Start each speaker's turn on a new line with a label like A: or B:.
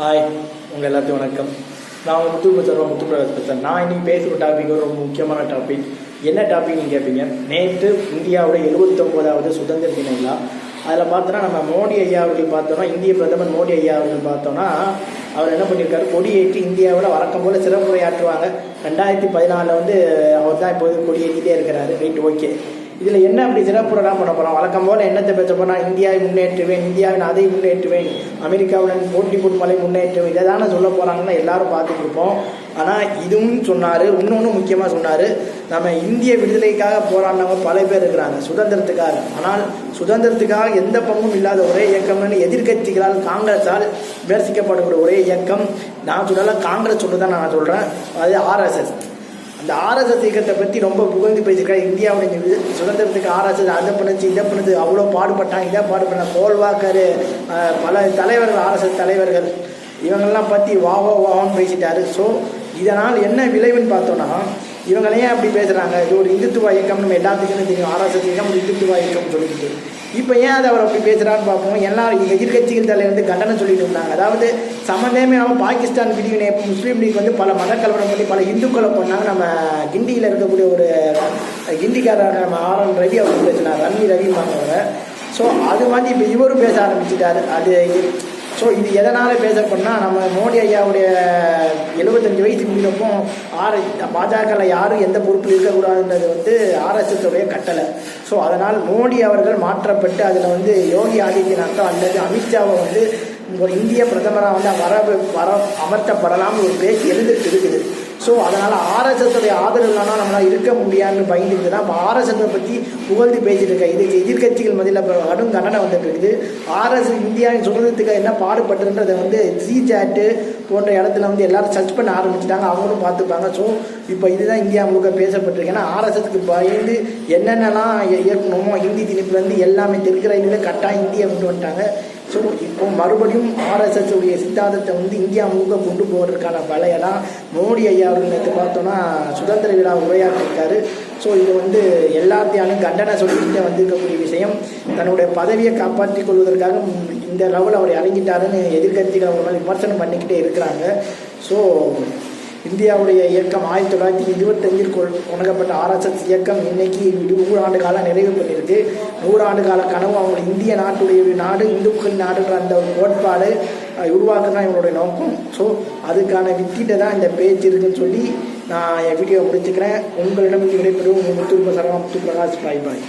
A: Hi உங்கள் எல்லாத்தையும் வணக்கம். நான் உங்கள் முத்து பச்சர்வா முத்து பிரகாஷ் பேசுகிறேன் நான் இன்றைக்கி பேசுகிற டாபிக் ஒரு ரொம்ப முக்கியமான டாபிக் என்ன டாபிக் நீங்கள் கேட்பீங்க நேற்று இந்தியாவோட எழுபத்தொம்போதாவது சுதந்திர தின விழா. அதில் பார்த்தோன்னா நம்ம மோடி ஐயா அவர்கள் பார்த்தோன்னா இந்திய பிரதமர் மோடி ஐயா அவர்கள் பார்த்தோன்னா அவர் என்ன பண்ணியிருக்காரு கொடியேற்றி இந்தியாவில் வழக்கம் போல் சிறப்புரையாற்றுவாங்க. ரெண்டாயிரத்தி பதினாலில் வந்து அவர் தான் இப்போது கொடியேற்றிட்டே இருக்கிறாரு. ரைட் ஓகே இதில் என்ன அப்படி சிறப்புறலாம் பண்ண போகிறோம் வழக்கம் போல் என்னத்தை பேச போனால் இந்தியாவை முன்னேற்றுவேன் இந்தியாவின் அதை முன்னேற்றுவேன் அமெரிக்காவுடன் போட்டி போட்டுமலை முன்னேற்றுவேன். இதை தானே சொல்ல போகிறாங்கன்னு எல்லாரும் பார்த்துட்டு இருப்போம். ஆனால் இதுவும் சொன்னார் இன்னொன்று முக்கியமாக சொன்னார் நம்ம இந்திய விடுதலைக்காக போராடினவங்க பல பேர் இருக்கிறாங்க. சுதந்திரத்துக்காக. ஆனால் சுதந்திரத்துக்காக எந்த பங்கும் இல்லாத ஒரே இயக்கம்னு எதிர்க்கட்சிகளால் காங்கிரஸால் விமர்சிக்கப்படக்கூடிய ஒரே இயக்கம். நான் சொல்லலை காங்கிரஸ் சொல்லுதான் நான் சொல்கிறேன் அது ஆர்எஸ்எஸ் அந்த ஆர்எஸ்எஸ் இயக்கத்தை பற்றி ரொம்ப புகழ்ந்து பேசியிருக்காரு. இந்தியாவுடைய சுதந்திரத்துக்கு ஆர்எஸ்எஸ் அதை பண்ணுச்சு இதை பண்ணுது அவ்வளோ பாடுபட்டாங்க. இதை பாடுபட்ட கோல்வாக்கர் பல தலைவர்கள் ஆர்எஸ்எஸ் தலைவர்கள் இவங்கெல்லாம் பற்றி வாவோ வாவோன்னு பேசிட்டாரு. ஸோ இதனால் என்ன விளைவுன்னு பார்த்தோன்னா இவங்களையே அப்படி பேசுகிறாங்க இது ஒரு இந்துத்துவ இயக்கம் நம்ம எல்லாத்துக்குமே தெரியும். ஆர்எஸ்எஸ் இயக்கம் ஒரு இந்துத்துவ இயக்கம்னு சொல்லிட்டு இப்போ ஏன் அதை அவர் அப்படி பேசுகிறான்னு பார்ப்போம். எல்லாரும் எதிர்கட்சிகள் தலைவர் வந்து கண்டனம் சொல்லிட்டு இருந்தாங்க. அதாவது சம்மந்தமே அவன் பாகிஸ்தான் பிரிவினை இப்போ முஸ்லீம் லீக் வந்து பல மத கலவரம் பண்ணி பல இந்துக்களை பண்ணாங்க நம்ம கிண்டியில் இருக்கக்கூடிய ஒரு கிண்டிக்காரர் நம்ம ஆர் என் ரவி அவர் பேசினார். ரவி ரவி அவங்க ஸோ அது மாதிரி இப்போ இவரும் பேச ஆரம்பிச்சிட்டாரு. அது ஸோ இது எதனால் பேசப்படனா நம்ம மோடி ஐயாவுடைய எழுபத்தஞ்சு வயசு முடிஞ்சப்போ ஆர் பாஜகவில் யாரும் எந்த பொறுப்பில் இருக்கக்கூடாதுன்றது வந்து ஆர்எஸ்எஸ்டைய கட்டளை. ஸோ அதனால் மோடி அவர்கள் மாற்றப்பட்டு அதில் வந்து யோகி ஆதித்யநாத்தோ அல்லது அமித்ஷாவை வந்து ஒரு இந்திய பிரதமராக வந்து வர வர அமர்த்தப்படலாம்னு ஒரு பேச்சு எழுந்துட்டு இருக்குது ஸோ அதனால் ஆர்எஸ்எஸ்டைய ஆதரவு இல்லைனா நம்மளால் இருக்க முடியாதுன்னு பயந்துட்டு தான் இப்போ ஆர்எஸ்எஸை பற்றி புகழ்ந்து பேசிட்டு இருக்கேன். இதுக்கு எதிர்க்கட்சிகள் மதியில் இப்போ கடும் கண்டனம் வந்துட்டு இருக்குது. ஆர்எஸ் இந்தியாவின் சுதந்திரத்துக்கு என்ன பாடுபட்டுன்றதை வந்து ஜி சாட்டு போன்ற இடத்துல வந்து எல்லாரும் சர்ச் பண்ண ஆரம்பிச்சிட்டாங்க. அவங்களும் பார்த்துப்பாங்க. ஸோ இப்போ இதுதான் இந்தியா முழுக்க பேசப்பட்டிருக்கு. ஏன்னா ஆர்எஸ்எஸ்க்கு பயந்து என்னென்னலாம் ஏ- ஏற்கனமோ ஹிந்தி திணிப்புலேருந்து எல்லாமே தெற்கு ரயிலில் கட்டாயம் இந்தியா கொண்டு வந்துட்டாங்க. ஸோ இப்போ மறுபடியும் ஆர்எஸ்எஸ் உடைய சித்தாந்தத்தை வந்து இந்தியா முழுக்க கொண்டு போவதற்கான வலையெல்லாம் மோடி ஐயா அவர்கள் நேற்று பார்த்தோன்னா சுதந்திர விழா உரையாற்றிருக்காரு ஸோ இது வந்து எல்லாத்தையும் கண்டன சொல்லிக்கிட்டே வந்திருக்கக்கூடிய விஷயம். தன்னுடைய பதவியை காப்பாற்றிக் கொள்வதற்காக இந்த லெவல் அவர் இறங்கிட்டாருன்னு எதிர்கட்சிகள் அவங்க மேல விமர்சனம் பண்ணிக்கிட்டே இருக்கிறாங்க. ஸோ இந்தியாவுடைய இயக்கம் ஆயிரத்தி தொள்ளாயிரத்தி இருபத்தஞ்சில் கொள் தொடங்கப்பட்ட ஆர்எஸ்எஸ் இயக்கம் இன்னைக்கு நூறு ஆண்டு காலம் நிறைவு பெற்றிருக்கு. நூறு ஆண்டு கால கனவு அவங்க இந்திய நாட்டுடைய நாடு இந்துக்கள் நாடுன்ற அந்த ஒரு கோட்பாடு உருவாக்க தான் இவங்களுடைய நோக்கம். ஸோ அதுக்கான வித்திட்ட தான் இந்த பேச்சு இருக்குன்னு சொல்லி நான் என் வீடியோ முடிச்சுக்கிறேன். உங்களிடம் விடைபெறும் உங்கள் முத்து சரவா முத்து பிரகாஷ் பாய் பாய்.